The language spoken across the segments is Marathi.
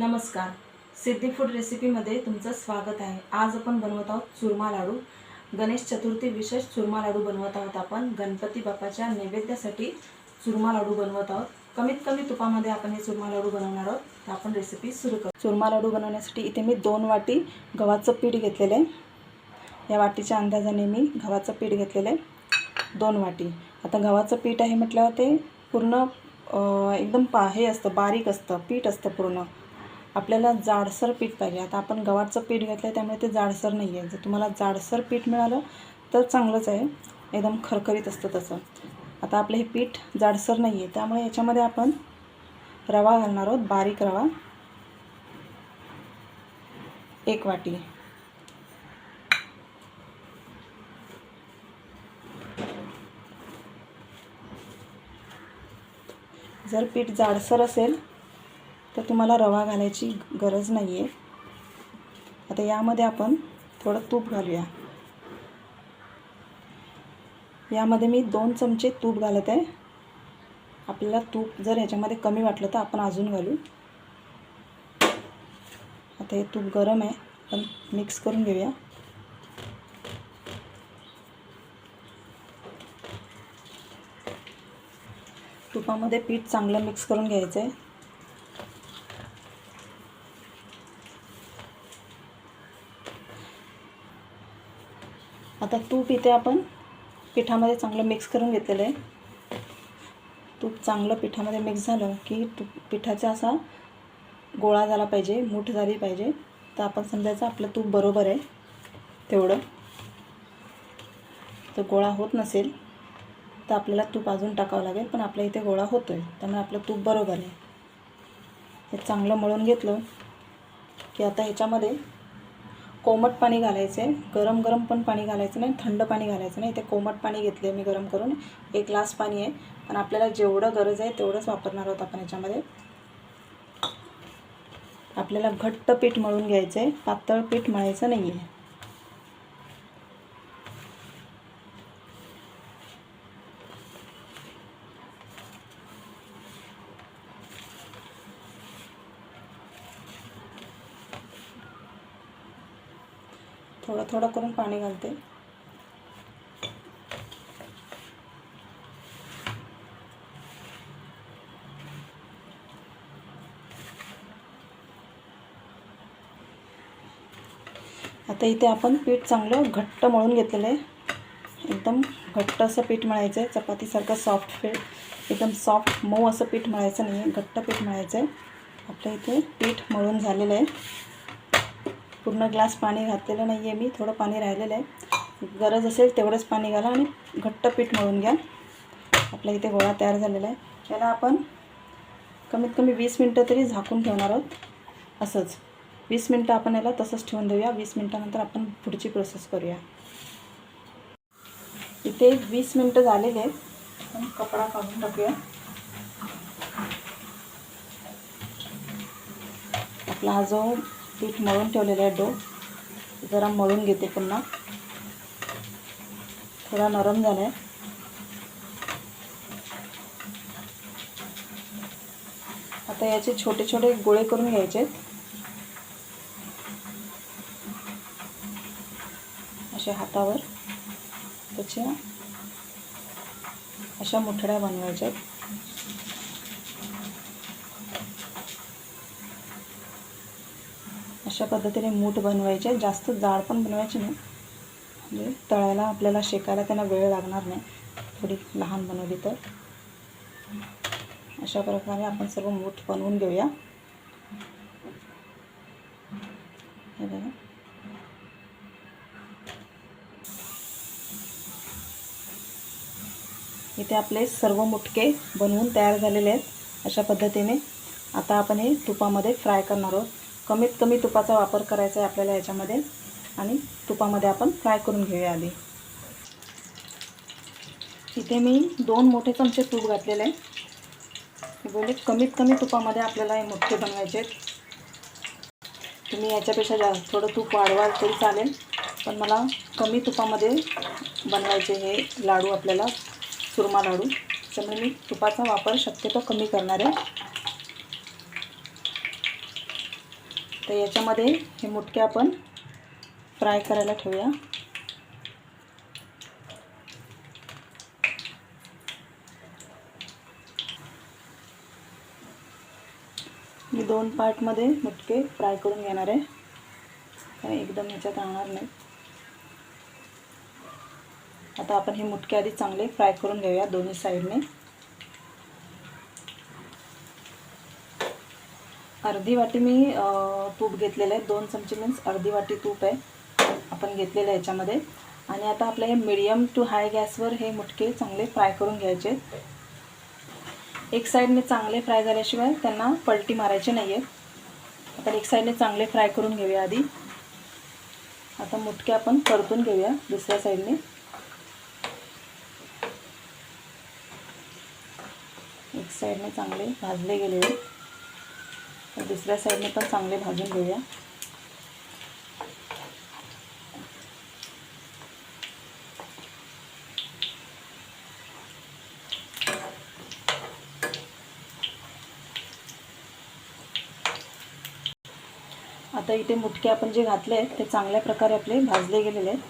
नमस्कार. सिद्धी फूड रेसिपीमध्ये तुमचं स्वागत आहे. आज आपण बनवत आहोत चुरमा लाडू. गणेश चतुर्थी विशेष चुरमा लाडू बनवत आहोत आपण. गणपती बाप्पाच्या नैवेद्यासाठी चुरमा लाडू बनवत आहोत. कमीत कमी तुपामध्ये आपण हे चुरमा लाडू बनवणार आहोत. तर आपण रेसिपी सुरू करू. चुरमा लाडू बनवण्यासाठी इथे मी दोन वाटी गव्हाचं पीठ घेतलेलं आहे. या वाटीच्या अंदाजाने मी गव्हाचं पीठ घेतलेलं आहे. दोन वाटी. आता गव्हाचं पीठ आहे म्हटल्यावर ते पूर्ण एकदम पा हे असतं बारीक असतं पीठ असतं पूर्ण. आपल्याला जाडसर पीठ पाहिजे. आता आपण गव्हाचं पीठ घेतलं आहे त्यामुळे ते जाडसर नाही आहे जर तुम्हाला जाडसर पीठ मिळालं तर चांगलंच आहे. एकदम खरखरीत असतं तसं. आता आपलं हे पीठ जाडसर नाही आहे त्यामुळे याच्यामध्ये आपण रवा घालणार आहोत. बारीक रवा. एक वाटी. जर पीठ जाडसर असेल तर तुम्हाला रवा घालायची गरज नाही आहे आता यामध्ये आपण थोडं तूप घालूया. यामध्ये मी दोन चमचे तूप घालत आहे. आपल्याला तूप जर ह्याच्यामध्ये कमी वाटलं तर आपण अजून घालू. आता हे तूप गरम आहे आपण मिक्स करून घेऊया. तुपामध्ये पीठ चांगलं मिक्स करून घ्यायचं आहे आता तूप इथे आपण पिठामध्ये चांगलं मिक्स करून घेतलेलं आहे. तूप चांगलं पिठामध्ये मिक्स झालं की तूप पिठाचा असा गोळा झाला पाहिजे मूठ झाली पाहिजे. तर आपण समजायचं आपलं तूप बरोबर आहे तेवढं. तर गोळा होत नसेल तर आपल्याला तूप अजून टाकावं लागेल पण आपल्या इथे गोळा होतो आहे त्यामुळे आपलं तूप बरोबर आहे. हे चांगलं मळून घेतलं की आता ह्याच्यामध्ये कोमट पाणी घालायचं आहे गरम गरम पण पाणी घालायचं नाही थंड पाणी घालायचं नाही. ते कोमट पाणी घेतले आहे मी गरम करून. एक ग्लास पाणी आहे. पण आपल्याला जेवढं गरज आहे तेवढंच वापरणार आहोत आपण याच्यामध्ये. आपल्याला घट्ट पीठ मळून घ्यायचं आहे पातळ पीठ मळायचं नाही आहे थोडं थोडं करून पाणी घालते. आता इथे आपण पीठ चांगलं घट्ट मळून घेतलेलं आहे. एकदम घट्ट असं पीठ मळायचं आहे चपातीसारखं सॉफ्ट पीठ. एकदम सॉफ्ट मऊ असं पीठ मळायचं नाही आहे घट्ट पीठ मळायचं आहे आपल्या इथे पीठ मळून झालेलं आहे. पूर्ण ग्लास पाणी घातलेलं नाही आहे मी थोडं पाणी राहिलेलं आहे. गरज असेल तेवढंच पाणी घाला आणि घट्ट पीठ मळून घ्या. आपल्या इथे गोळा तयार झालेला आहे. याला आपण कमीत कमी वीस मिनटं तरी झाकून ठेवणार आहोत. असंच. वीस मिनटं आपण याला तसंच ठेवून देऊया. वीस मिनटानंतर आपण पुढची प्रोसेस करूया. इथे वीस मिनटं झालेले आहेत. आपण कपडा काढून टाकूया. आपला हा जो पीठ मळून ठेवलेला आहे डो. जरा मळून घेते पुन्हा. थोडा नरम झाला आहे आता याचे छोटे छोटे गोळे करून घ्यायचे. आहेत हातावर. त्याच्या अशा मुठड्या बनवायच्या अशा पद्धतीने मूठ बनवायचे. जास्त जाड पण बनवायचे नाही. म्हणजे तळायला आपल्याला शेकायला त्यांना वेळ लागणार नाही. थोडी लहान बनवली तर. अशा प्रकारे आपण सर्व मूठ बनवून घेऊया. हे बघा. इथे आपले सर्व मुटके बनवून तयार झालेले आहेत. अशा पद्धतीने. आता आपण हे तुपामध्ये फ्राय करणार आहोत. कमीत कमी तुपाचा वापर करायचा आहे आपल्याला याच्यामध्ये. आणि तुपामध्ये आपण फ्राय करून घेऊया आधी. इथे मी दोन मोठे चमचे तूप घातलेले आहे. हे बोलले कमीत कमी तुपामध्ये आपल्याला हे मोठे बनवायचे आहेत. तुम्ही याच्यापेक्षा जास्त थोडं तूप वाढवाल तरी चालेल. पण मला कमी तुपामध्ये बनवायचे हे लाडू आपल्याला सुरमा लाडू. त्यामुळे मी तुपाचा वापर शक्यतो कमी करणार आहे. तर याच्यामध्ये हे मुटके आपण फ्राय करायला ठेवूया. मी दोन पार्टमध्ये मुटके फ्राय करून घेणार आहे. कारण एकदम ह्याच्यात राहणार नाही. आता आपण हे मुटके आधी चांगले फ्राय करून घेऊया दोन्ही साईडने. अर्धी वाटी मी तूप घेतलेलं आहे. दोन चमचे मीन्स अर्धी वाटी तूप आहे. आपण घेतलेलं आहे याच्यामध्ये. आणि आता आपल्या हे मिडियम टू हाय गॅसवर हे मुटके चांगले फ्राय करून घ्यायचे. आहेत. एक साईडने चांगले फ्राय झाल्याशिवाय त्यांना पलटी मारायची नाही आहेत आता एक साईडने चांगले फ्राय करून घेऊया आधी. आता मुटके आपण परतून घेऊया दुसऱ्या साईडने एक साईडने चांगले भाजले गेले आहेत. तर दुसऱ्या साईडने पण चांगले भाजून घेऊया. आता इथे मुटके आपण जे घातले आहेत ते चांगल्या प्रकारे आपले भाजले गेलेले आहेत.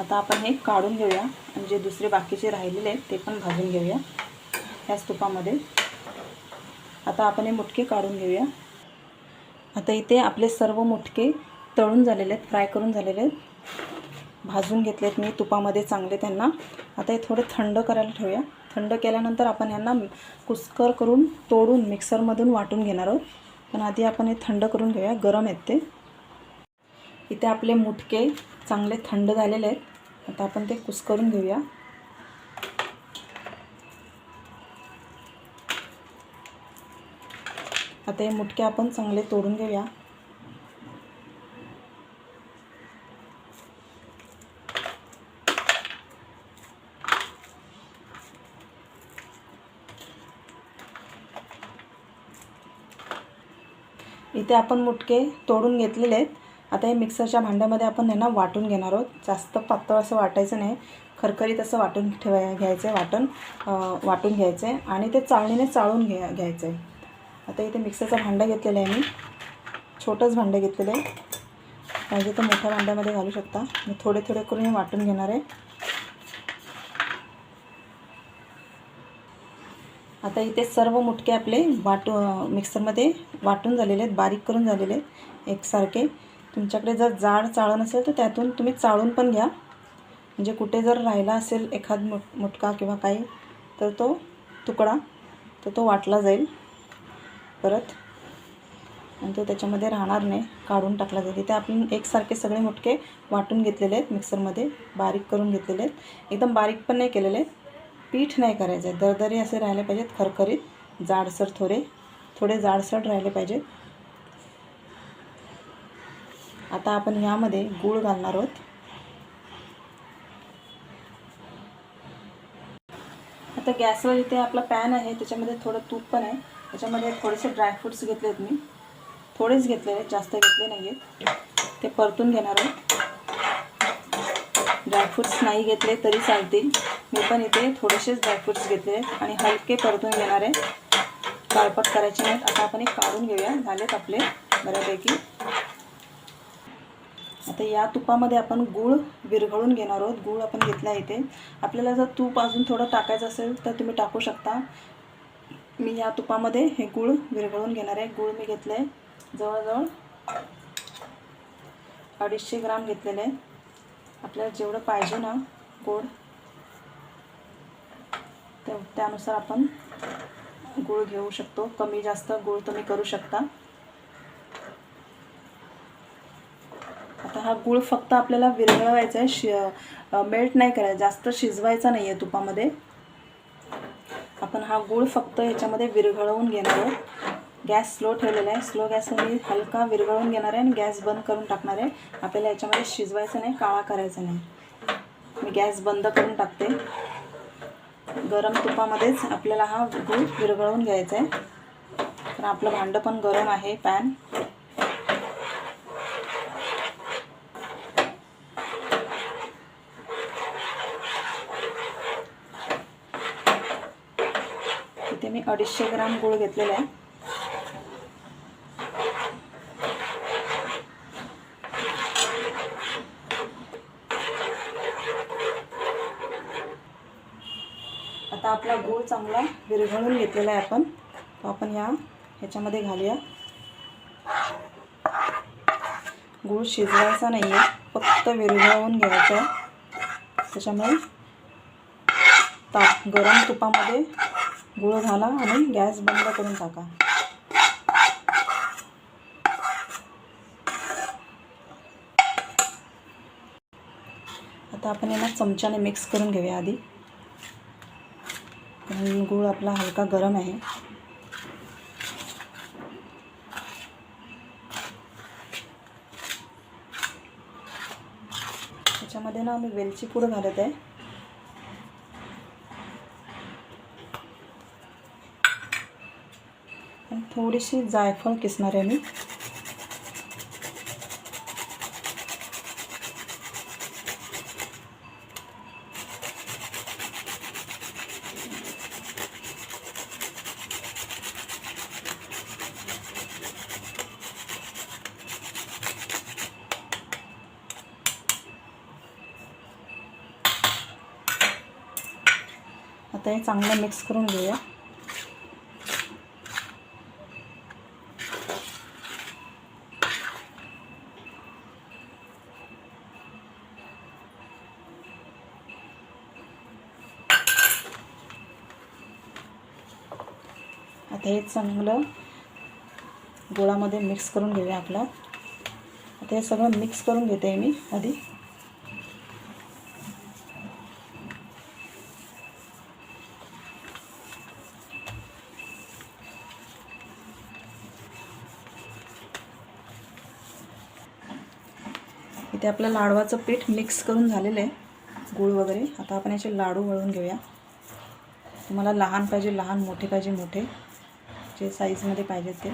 आता आपण हे काढून घेऊया आणि जे दुसरे बाकीचे राहिलेले आहेत ते पण भाजून घेऊया. ह्याच तुपामध्ये आता आपण हे मुटके काढून घेऊया. आता इथे आपले सर्व मुटके तळून झालेले आहेत फ्राय करून झालेले आहेत. भाजून घेतलेत मी तुपामध्ये चांगले त्यांना. आता हे थोडे थंड करायला ठेवूया. थंड केल्यानंतर आपण यांना कुस्कर करून तोडून मिक्सरमधून वाटून घेणार आहोत. पण आधी आपण हे थंड करून घेऊया गरम आहेत ते. इथे आपले मुटके चांगले थंड झालेले आहेत. आता आपण ते कुस्करून घेऊया. आता हे मुटके आपण चांगले तोडून घेऊया. इथे आपण मुटके तोडून घेतलेले आहेत. आता हे मिक्सरच्या भांड्यामध्ये आपण यांना वाटून घेणार आहोत. जास्त पातळ असं वाटायचं नाही. खरखरीत असं वाटून ठेवाय घ्यायचं आहे वाटण वाटून घ्यायचं आहे आणि ते चाळणीने चाळून घ्या घ्यायचं आहे आता इथे मिक्सरचं भांडं घेतलेलं आहे मी. छोटंच भांडं घेतलेलं आहे. पाहिजे तर मोठ्या भांड्यामध्ये घालू शकता. मी थोडे थोडे करून हे वाटून घेणार आहे. आता इथे सर्व मुटके आपले वाटू मिक्सरमध्ये वाटून झालेले आहेत बारीक करून झालेले आहेत. एकसारखे. तुमच्याकडे जर जाड चाळण असेल तर त्यातून तुम्ही चाळून पण घ्या. म्हणजे कुठे जर राहिला असेल एखाद मुट मुटका किंवा काही तर तो तुकडा तर तो वाटला जाईल. परत. आणि तो त्याच्यामध्ये राहणार नाही काढून टाकला जाईल. इथे आपण एकसारखे सगळे मुटके वाटून घेतलेले आहेत मिक्सरमध्ये बारीक करून घेतलेले आहेत. एकदम बारीक पण नाही केलेले आहेत. पीठ नाही करायचं आहे. दरदरी असे राहिले पाहिजेत खरखरीत. जाडसर थोडे थोडे जाडसर राहिले पाहिजेत. आता आपण यामध्ये गूळ घालणार आहोत. आता गॅसवर इथे आपला पॅन आहे त्याच्यामध्ये थोडं तूप पण आहे. त्याच्यामध्ये थोडेसे ड्रायफ्रुट्स घेतले आहेत मी. थोडेच घेतलेले आहेत जास्त घेतले नाही आहेत ते परतून घेणार आहोत ड्रायफ्रुट्स नाही घेतले तरी चालतील. मी पण इथे थोडेसेच ड्रायफ्रुट्स घेतले आहेत आणि हलके परतून घेणार आहे. काळपट करायचे नाहीत. आता आपण एक काढून घेऊया. झालेत आपले बऱ्यापैकी. आता या तुपामध्ये आपण गूळ विरघळून घेणार आहोत. गूळ आपण घेतला आहे इथे. आपल्याला जर तूप अजून थोडं टाकायचं असेल तर तुम्ही टाकू शकता. मी या तुपामध्ये हे गूळ विरघळून घेणार आहे. गूळ मी घेतलं आहे जवळजवळ अडीचशे ग्राम घेतलेले आहे. आपल्याला जेवढं पाहिजे ना गोड त्या त्यानुसार आपण गूळ घेऊ शकतो. कमी जास्त गूळ तुम्ही करू शकता. आता हा गूळ फक्त आपल्याला विरघळवायचा आहे. शि मेल्ट नाही करायचा. जास्त शिजवायचा नाही आहे तुपामध्ये. आपण हा गूळ फक्त ह्याच्यामध्ये विरघळवून घेणार आहोत. गॅस स्लो ठेवलेला आहे. स्लो गॅसवर मी हलका विरघळवून घेणार आहे आणि गॅस बंद करून टाकणार आहे. आपल्याला याच्यामध्ये शिजवायचं नाही काळा करायचा नाही. मी गॅस बंद करून टाकते. गरम तुपामध्येच आपल्याला हा गूळ विरघळवून घ्यायचा आहे. कारण आपलं भांडं पण गरम आहे पॅन. इथे मी अडीचशे ग्राम गूळ घेतलेला आहे. आता आपला गूळ चांगला विरघळून घेतलेला आहे आपण. तो आपण या ह्याच्यामध्ये घालूया. गूळ शिजवायचा नाही आहे फक्त विरघळवून घ्यायचा त्याच्यामुळे ताप गरम तुपामध्ये गुळ घाला आणि गॅस बंद करून टाका. आता आपण याला चमच्याने मिक्स करून घेऊया आधी. कारण गूळ आपला हलका गरम आहे. त्याच्यामध्ये ना आम्ही वेलची पूड घालत आहे. थोडीशी जायफळ किसणार आहे मी. आता हे चांगलं मिक्स करून घेऊया. आता हे चांगलं गोळामध्ये मिक्स करून घेऊया आपलं. आता हे सगळं मिक्स करून घेते आहे मी आधी. इथे आपलं लाडवाचं पीठ मिक्स करून झालेलं आहे गूळ वगैरे. आता आपण याचे लाडू वळून घेऊया. तुम्हाला लहान पाहिजे लहान मोठे पाहिजे मोठे. जे साईजमध्ये पाहिजे ते.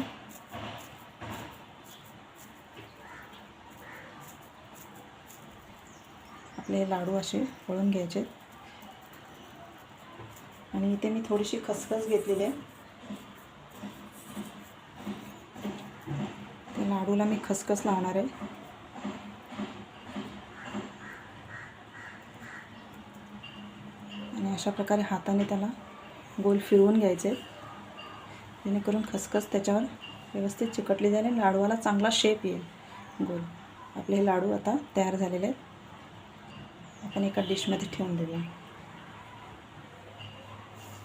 आपले लाडू असे वळून घ्यायचे. आणि इथे मी थोडीशी खसखस घेतलेली आहे. त्या लाडूला मी खसखस लावणार आहे. आणि अशा प्रकारे हाताने त्याला गोल फिरवून घ्यायचे. जेणेकरून खसखस त्याच्यावर व्यवस्थित चिकटली जाईल आणि लाडूला चांगला शेप येईल. गोल. आपले हे लाडू आता तयार झालेले आहेत. आपण एका डिशमध्ये ठेवून देऊया.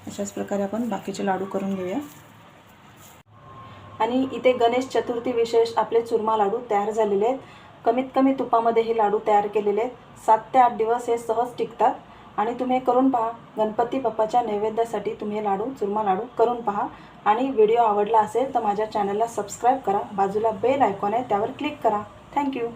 अशाच प्रकारे आपण बाकीचे लाडू करून घेऊया. आणि इथे गणेश चतुर्थी विशेष आपले चुरमा लाडू तयार झालेले आहेत. कमीत कमी तुपामध्ये हे लाडू तयार केलेले आहेत. सात ते आठ दिवस हे सहज टिकतात. आणि तुम्ही करून पहा. गणपती बाप्पाच्या नैवेद्यासाठी तुम्ही हे लाडू चुरमा लाडू करून पहा. आणि व्हिडिओ आवडला असेल तर माझ्या चॅनलला सबस्क्राईब करा. बाजूला बेल आयकॉन आहे त्यावर क्लिक करा. थँक्यू.